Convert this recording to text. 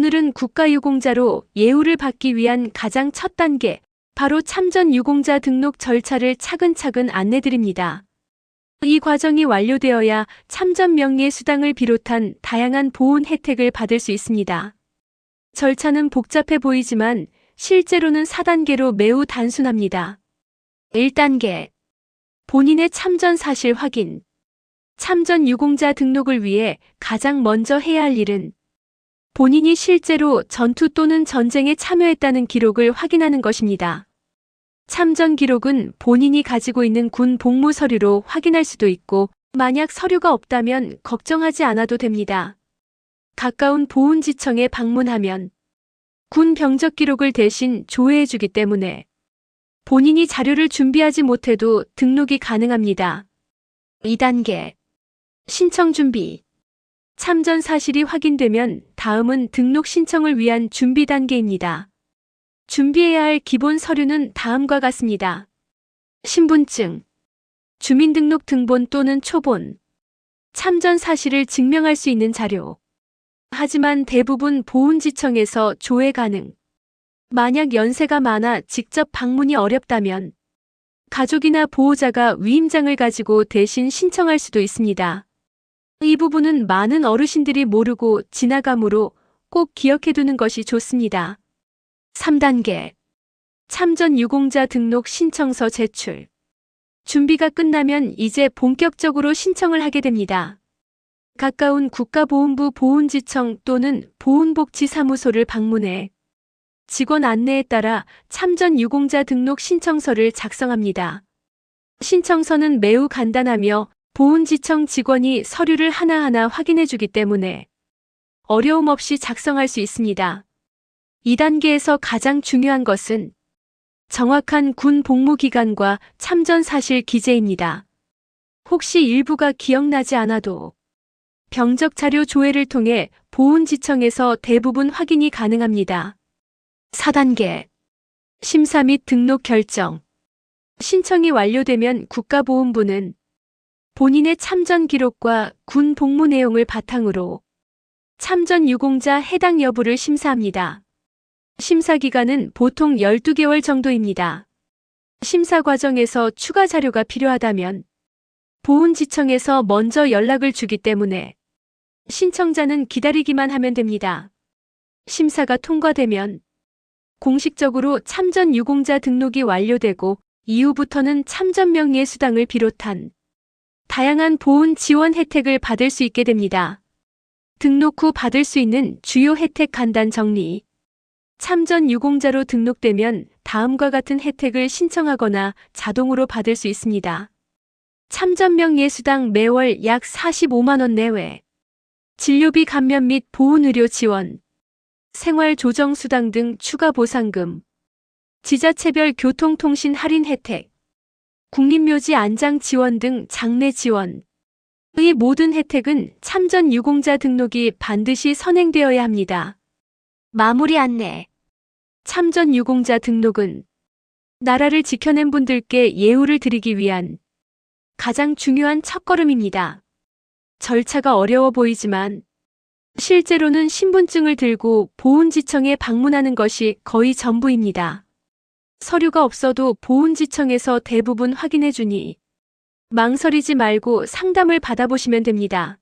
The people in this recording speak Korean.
오늘은 국가유공자로 예우를 받기 위한 가장 첫 단계, 바로 참전 유공자 등록 절차를 차근차근 안내드립니다. 이 과정이 완료되어야 참전 명예 수당을 비롯한 다양한 보훈 혜택을 받을 수 있습니다. 절차는 복잡해 보이지만 실제로는 4단계로 매우 단순합니다. 1단계. 본인의 참전 사실 확인. 참전 유공자 등록을 위해 가장 먼저 해야 할 일은 본인이 실제로 전투 또는 전쟁에 참여했다는 기록을 확인하는 것입니다. 참전 기록은 본인이 가지고 있는 군 복무 서류로 확인할 수도 있고, 만약 서류가 없다면 걱정하지 않아도 됩니다. 가까운 보훈지청에 방문하면 군 병적 기록을 대신 조회해주기 때문에 본인이 자료를 준비하지 못해도 등록이 가능합니다. 2단계. 신청 준비. 참전 사실이 확인되면 다음은 등록 신청을 위한 준비 단계입니다. 준비해야 할 기본 서류는 다음과 같습니다. 신분증, 주민등록 등본 또는 초본, 참전 사실을 증명할 수 있는 자료. 하지만 대부분 보훈지청에서 조회 가능. 만약 연세가 많아 직접 방문이 어렵다면 가족이나 보호자가 위임장을 가지고 대신 신청할 수도 있습니다. 이 부분은 많은 어르신들이 모르고 지나가므로 꼭 기억해두는 것이 좋습니다. 3단계. 참전 유공자 등록 신청서 제출. 준비가 끝나면 이제 본격적으로 신청을 하게 됩니다. 가까운 국가보훈부 보훈지청 또는 보훈복지사무소를 방문해 직원 안내에 따라 참전 유공자 등록 신청서를 작성합니다. 신청서는 매우 간단하며 보훈지청 직원이 서류를 하나하나 확인해 주기 때문에 어려움 없이 작성할 수 있습니다. 2단계에서 가장 중요한 것은 정확한 군 복무 기간과 참전 사실 기재입니다. 혹시 일부가 기억나지 않아도 병적 자료 조회를 통해 보훈지청에서 대부분 확인이 가능합니다. 4단계 심사 및 등록 결정 신청이 완료되면 국가보훈부는 본인의 참전 기록과 군 복무 내용을 바탕으로 참전 유공자 해당 여부를 심사합니다. 심사 기간은 보통 12개월 정도입니다. 심사 과정에서 추가 자료가 필요하다면 보훈지청에서 먼저 연락을 주기 때문에 신청자는 기다리기만 하면 됩니다. 심사가 통과되면 공식적으로 참전 유공자 등록이 완료되고 이후부터는 참전 명예 수당을 비롯한 다양한 보훈 지원 혜택을 받을 수 있게 됩니다. 등록 후 받을 수 있는 주요 혜택 간단 정리. 참전 유공자로 등록되면 다음과 같은 혜택을 신청하거나 자동으로 받을 수 있습니다. 참전명 예수당 매월 약 45만원 내외. 진료비 감면 및 보훈의료 지원. 생활조정수당 등 추가 보상금. 지자체별 교통통신 할인 혜택. 국립묘지 안장 지원 등 장례 지원. 의 모든 혜택은 참전 유공자 등록이 반드시 선행되어야 합니다. 마무리 안내. 참전 유공자 등록은 나라를 지켜낸 분들께 예우를 드리기 위한 가장 중요한 첫걸음입니다. 절차가 어려워 보이지만 실제로는 신분증을 들고 보훈지청에 방문하는 것이 거의 전부입니다. 서류가 없어도 보훈지청에서 대부분 확인해 주니 망설이지 말고 상담을 받아보시면 됩니다.